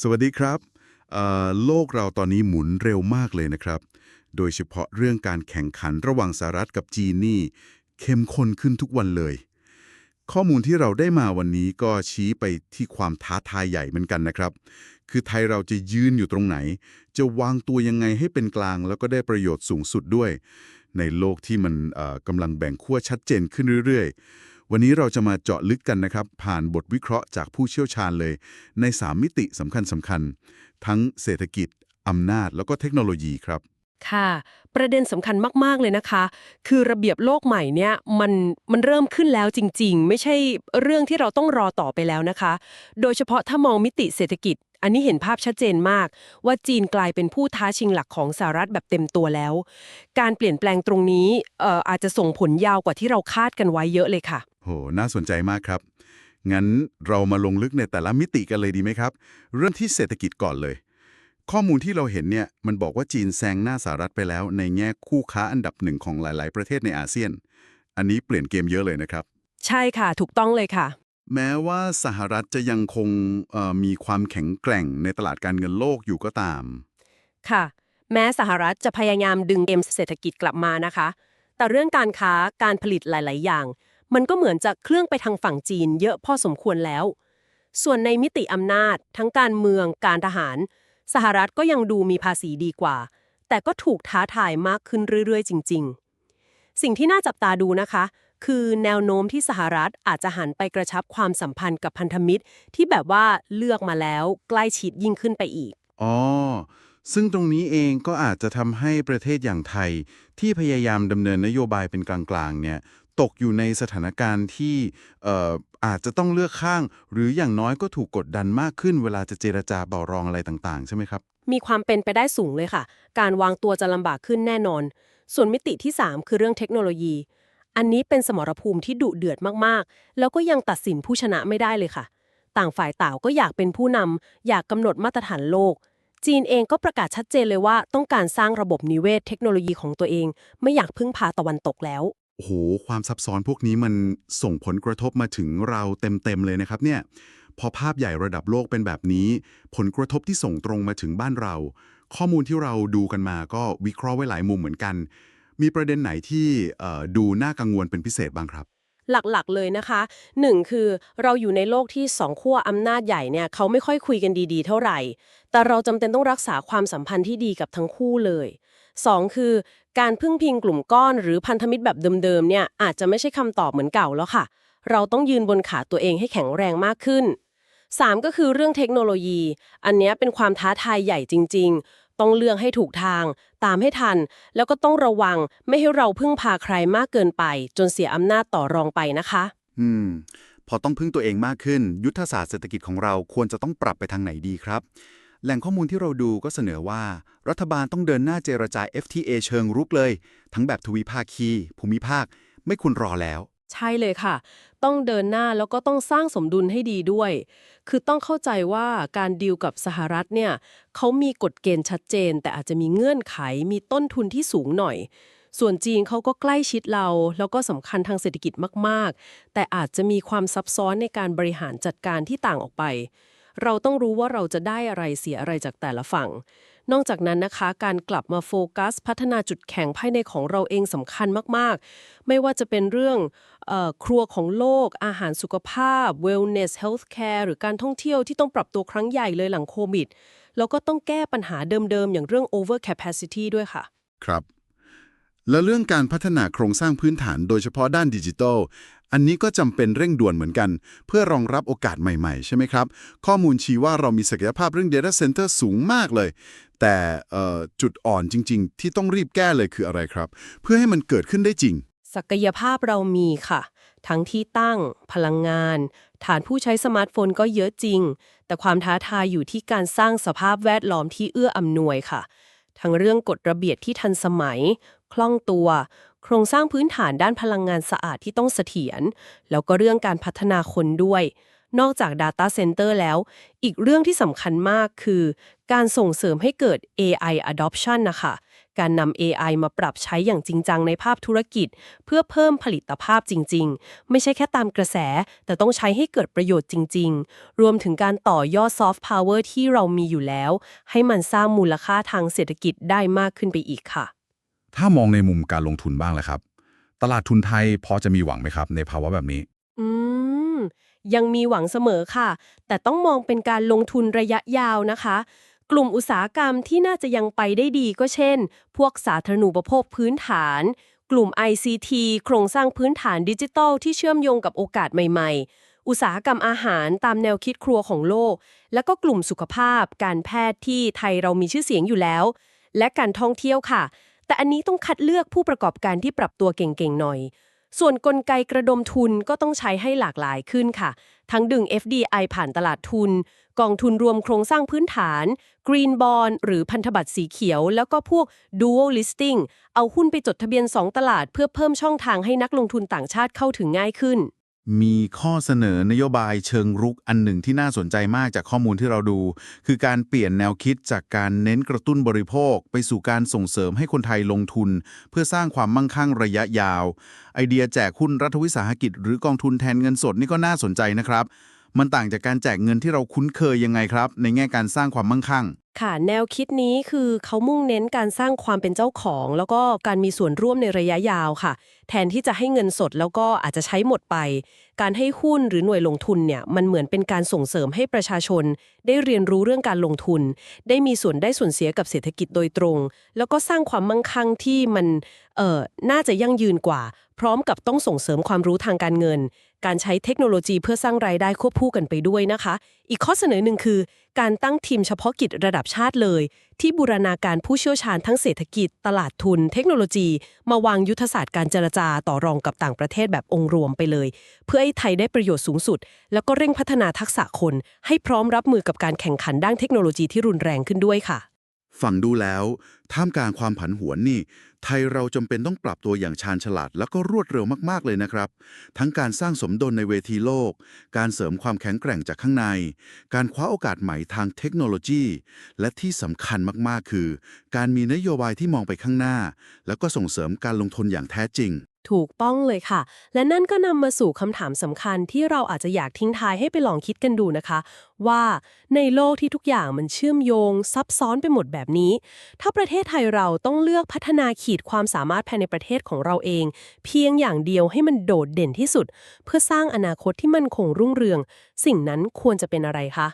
สวัสดีครับ โลกเราตอนนี้หมุนเร็วมากเลยนะครับ โดยเฉพาะเรื่องการแข่งขันระหว่างสหรัฐกับจีนนี่ เข้มข้นขึ้นทุกวันเลย ข้อมูลที่เราได้มาวันนี้ก็ชี้ไปที่ความท้าทายใหญ่เหมือนกันนะครับ คือไทยเราจะยืนอยู่ตรงไหน จะวางตัวยังไงให้เป็นกลาง แล้วก็ได้ประโยชน์สูงสุดด้วย ในโลกที่มันกำลังแบ่งขั้วชัดเจนขึ้นเรื่อยๆ วันนี้เราจะมาเจาะลึกกันนะครับ ผ่านบทวิเคราะห์จากผู้เชี่ยวชาญเลย ใน 3 มิติสำคัญสำคัญๆทั้งเศรษฐกิจอำนาจแล้วก็เทคโนโลยีครับ ค่ะ ประเด็นสำคัญมาก ๆ เลยนะคะ คือระเบียบโลกใหม่เนี่ยมันมันเริ่มขึ้นแล้วจริง ๆ ไม่ใช่เรื่องที่เราต้องรอต่อไปแล้วนะคะ โดยเฉพาะถ้ามองมิติเศรษฐกิจ อันนี้เห็นภาพชัดเจนมาก ว่าจีนกลายเป็นผู้ท้าชิงหลักของสหรัฐแบบเต็มตัวแล้ว การเปลี่ยนแปลงตรงนี้เอ่ออาจจะส่งผลยาวกว่าที่เราคาดกันไว้เยอะเลยค่ะ โห น่าสนใจมากครับ งั้นเรามาลงลึกในแต่ละมิติกันเลยดีไหมครับ เริ่มที่เศรษฐกิจก่อนเลย ข้อมูลที่เราเห็นเนี่ยมันบอกว่าจีนแซงหน้าสหรัฐไปแล้วในแง่คู่ค้าอันดับหนึ่งของหลาย ๆ ประเทศในอาเซียน อันนี้เปลี่ยนเกมเยอะเลยนะครับ ใช่ค่ะ ถูกต้องเลยค่ะ แม้ว่าสหรัฐจะยังคงเอ่อมีความแข็งแกร่งในตลาดการเงินโลกอยู่ก็ตาม ค่ะ แม้สหรัฐจะพยายามดึงเกมเศรษฐกิจกลับมานะคะ แต่เรื่องการค้าการผลิตหลาย ๆ อย่าง มันก็เหมือนจะเคลื่องไปทางฝั่งจีนเยอะพอสมควรแล้ว ส่วนในมิติอำนาจ ทั้งการเมือง การทหาร สหรัฐก็ยังดูมีภาษีดีกว่า แต่ก็ถูกท้าทายมากขึ้นเรื่อยๆ จริง ๆ สิ่งที่น่าจับตาดูนะคะ คือแนวโน้มที่สหรัฐอาจจะหันไปกระชับความสัมพันธ์กับพันธมิตร ที่แบบว่าเลือกมาแล้วใกล้ชิดยิ่งขึ้นไปอีกอ๋อซึ่งตรงนี้เองก็อาจจะทำให้ประเทศอย่างไทย ที่พยายามดำเนินนโยบายเป็นกลางๆเนี่ย ตกอยู่ในสถานการณ์ที่อออาจจะต้องเลือกข้าง หรืออย่างน้อยก็ถูกกดดันมากขึ้น เวลาจะเจรจาเบารองอะไรต่างๆ ใช่ไหมครับ มีความเป็นไปได้สูงเลยค่ะ การวางตัวจะลำบากขึ้นแน่นอน ส่วนมิติที่ 3 คือเรื่องเทคโนโลยี อันนี้เป็นสมรภูมิที่ดุเดือดมากๆ แล้วก็ยังตัดสินผู้ชนะไม่ได้เลยค่ะ ต่างฝ่ายต่างก็อยากเป็นผู้นำอยากกำหนดมาตรฐานโลกจีนเองก็ประกาศชัดเจนเลยว่าต้องการสร้างระบบนิเวศเทคโนโลยีของตัวเอง ไม่อยากพึ่งพาตะวันตกแล้ว โอ้โหความซับซ้อนพวกนี้มันส่งผลกระทบมาถึงเราเต็มๆเลยนะครับเนี่ยพอภาพใหญ่ระดับโลกเป็นแบบนี้ ผลกระทบที่ส่งตรงมาถึงบ้านเรา ข้อมูลที่เราดูกันมาก็วิเคราะห์ไว้หลายมุมเหมือนกัน มีประเด็นไหนที่ดูน่ากังวลเป็นพิเศษบ้างครับหลักๆ เลยนะคะหนึ่งคือเราอยู่ในโลกที่สองขั้วอำนาจใหญ่เนี่ยเขาไม่ค่อยคุยกันดีๆ เท่าไหร่ แต่เราจำเป็นต้องรักษาความสัมพันธ์ที่ดีกับทั้งคู่เลยสองคือ การพึ่งพิงกลุ่มก้อนหรือพันธมิตรแบบเดิมๆเนี่ยอาจจะไม่ใช่คำตอบเหมือนเก่าแล้วค่ะ เราต้องยืนบนขาตัวเองให้แข็งแรงมากขึ้นสามก็คือเรื่องเทคโนโลยี อันนี้เป็นความท้าทายใหญ่จริง ๆ ต้องเลือกให้ถูกทาง ตามให้ทัน แล้วก็ต้องระวังไม่ให้เราพึ่งพาใครมากเกินไป จนเสียอำนาจต่อรองไปนะคะ อืม พอต้องพึ่งตัวเองมากขึ้น ยุทธศาสตร์เศรษฐกิจของเราควรจะต้องปรับไปทางไหนดีครับ แหล่งข้อมูลที่เราดูก็เสนอว่า รัฐบาลต้องเดินหน้าเจรจา FTA เชิงรุกเลย ทั้งแบบทวิภาคี ภูมิภาค ไม่ควรรอแล้ว ใช่เลยค่ะ ต้องเดินหน้าแล้วก็ต้องสร้างสมดุลให้ดีด้วย คือต้องเข้าใจว่าการดีลกับสหรัฐเนี่ยเขามีกฎเกณฑ์ชัดเจน แต่อาจจะมีเงื่อนไขมีต้นทุนที่สูงหน่อย ส่วนจีนเขาก็ใกล้ชิดเรา แล้วก็สำคัญทางเศรษฐกิจมาก ๆ แต่อาจจะมีความซับซ้อนในการบริหารจัดการที่ต่างออกไป เราต้องรู้ว่าเราจะได้อะไรเสียอะไรจากแต่ละฝั่ง นอกจากนั้นนะคะ การกลับมาโฟกัส พัฒนาจุดแข็งภายในของเราเองสำคัญมากๆ ไม่ว่าจะเป็นเรื่องออครัวของโลก อาหารสุขภาพ wellness healthcare หรือการท่องเที่ยวที่ต้องปรับตัวครั้งใหญ่เลยหลังโควิดแล้วก็ต้องแก้ปัญหาเดิมๆ อย่างเรื่อง over capacity ด้วยค่ะ ครับ แล้วเรื่องการพัฒนาโครงสร้างพื้นฐานโดยเฉพาะด้านดิจิทัล อันนี้ก็จำเป็นเร่งด่วนเหมือนกัน เพื่อรองรับโอกาสใหม่ๆ ใช่ไหมครับ ข้อมูลชี้ว่าเรามีศักยภาพเรื่อง Data Center สูงมากเลย แต่จุดอ่อนจริง ๆ ที่ต้องรีบแก้เลยคืออะไรครับ เพื่อให้มันเกิดขึ้นได้จริง ศักยภาพเรามีค่ะ ทั้งที่ตั้ง พลังงาน ฐานผู้ใช้สมาร์ทโฟนก็เยอะจริง แต่ความท้าทายอยู่ที่การสร้างสภาพแวดล้อมที่เอื้ออำนวยค่ะทั้งเรื่องกฎระเบียบที่ทันสมัย คล่องตัว โครงสร้างพื้นฐานด้านพลังงานสะอาดที่ต้องเสถียร แล้วก็เรื่องการพัฒนาคนด้วย นอกจาก Data Center แล้ว อีกเรื่องที่สำคัญมากคือ การส่งเสริมให้เกิด AI adoption นะคะ การนำ AI มาปรับใช้อย่างจริงจังในภาพธุรกิจ เพื่อเพิ่มผลิตภาพจริง ๆ ไม่ใช่แค่ตามกระแส แต่ต้องใช้ให้เกิดประโยชน์จริง ๆ รวมถึงการต่อยอดซอฟต์พาวเวอร์ที่เรามีอยู่แล้ว ให้มันสร้างมูลค่าทางเศรษฐกิจได้มากขึ้นไปอีกค่ะ ถ้ามองในมุมการลงทุนบ้างแหละครับ ตลาดทุนไทยพอจะมีหวังไหมครับ ในภาวะแบบนี้ อืม ยังมีหวังเสมอค่ะ แต่ต้องมองเป็นการลงทุนระยะยาวนะคะ กลุ่มอุตสาหกรรมที่น่าจะยังไปได้ดีก็เช่น พวกสาธารณูปโภคพื้นฐาน กลุ่ม ICT โครงสร้างพื้นฐานดิจิทัลที่เชื่อมโยงกับโอกาสใหม่ ๆอุตสาหกรรมอาหารตามแนวคิดครัวของโลก แล้วก็กลุ่มสุขภาพ การแพทย์ที่ไทยเรามีชื่อเสียงอยู่แล้ว และการท่องเที่ยวค่ะ แต่อันนี้ต้องคัดเลือกผู้ประกอบการที่ปรับตัวเก่งๆหน่อย ส่วนกลไกกระดมทุนก็ต้องใช้ให้หลากหลายขึ้นค่ะ ทั้งดึง FDI ผ่านตลาดทุน กองทุนรวมโครงสร้างพื้นฐาน Green Bond หรือพันธบัตรสีเขียว แล้วก็พวก Dual Listing เอาหุ้นไปจดทะเบียน 2 ตลาด เพื่อเพิ่มช่องทางให้นักลงทุนต่างชาติเข้าถึงง่ายขึ้น มีข้อเสนอนโยบายเชิงรุกอันหนึ่งที่น่าสนใจมากจากข้อมูลที่เราดู คือการเปลี่ยนแนวคิดจากการเน้นกระตุ้นบริโภค ไปสู่การส่งเสริมให้คนไทยลงทุน เพื่อสร้างความมั่งคั่งระยะยาว ไอเดียแจกหุ้นรัฐวิสาหกิจ หรือกองทุนแทนเงินสดนี่ก็น่าสนใจนะครับ มันต่างจากการแจกเงินที่เราคุ้นเคยยังไงครับ ในแง่การสร้างความมั่งคั่ง ค่ะ แนวคิดนี้คือเขามุ่งเน้นการสร้างความเป็นเจ้าของ แล้วก็การมีส่วนร่วมในระยะยาวค่ะ แทนที่จะให้เงินสดแล้วก็อาจจะใช้หมดไป การให้หุ้นหรือหน่วยลงทุนเนี่ยมันเหมือนเป็นการส่งเสริมให้ประชาชน ได้เรียนรู้เรื่องการลงทุน ได้มีส่วนได้ส่วนเสียกับเศรษฐกิจโดยตรง แล้วก็สร้างความมั่งคั่งที่มันเอ่อน่าจะยั่งยืนกว่า พร้อมกับต้องส่งเสริมความรู้ทางการเงิน การใช้เทคโนโลยีเพื่อสร้างรายได้ควบคู่กันไปด้วยนะคะ อีกข้อเสนอหนึ่งคือ การตั้งทีมเฉพาะกิจระดับชาติเลย ที่บูรณาการผู้เชี่ยวชาญทั้งเศรษฐกิจ ตลาดทุน เทคโนโลยี มาวางยุทธศาสตร์การเจรจาต่อรองกับต่างประเทศแบบองค์รวมไปเลย เพื่อให้ไทยได้ประโยชน์สูงสุด แล้วก็เร่งพัฒนาทักษะคน ให้พร้อมรับมือกับการแข่งขันด้านเทคโนโลยีที่รุนแรงขึ้นด้วยค่ะ ฟังดูแล้ว ท่ามกลางความผันผวนนี่ ไทยเราจำเป็นต้องปรับตัวอย่างชาญฉลาด แล้วก็รวดเร็วมากๆเลยนะครับ ทั้งการสร้างสมดุลในเวทีโลก การเสริมความแข็งแกร่งจากข้างใน การคว้าโอกาสใหม่ทางเทคโนโลยี และที่สำคัญมากๆ คือ การมีนโยบายที่มองไปข้างหน้า แล้วก็ส่งเสริมการลงทุนอย่างแท้จริง ถูกต้องเลยค่ะ และนั่นก็นำมาสู่คำถามสำคัญที่เราอาจจะอยากทิ้งท้ายให้ไปลองคิดกันดูนะคะ ว่าในโลกที่ทุกอย่างมันเชื่อมโยง ซับซ้อนไปหมดแบบนี้ ถ้าประเทศไทยเราต้องเลือกพัฒนาขีดความสามารถภายในประเทศของเราเอง เพียงอย่างเดียวให้มันโดดเด่นที่สุด เพื่อสร้างอนาคตที่มั่นคงรุ่งเรือง สิ่งนั้นควรจะเป็นอะไรคะ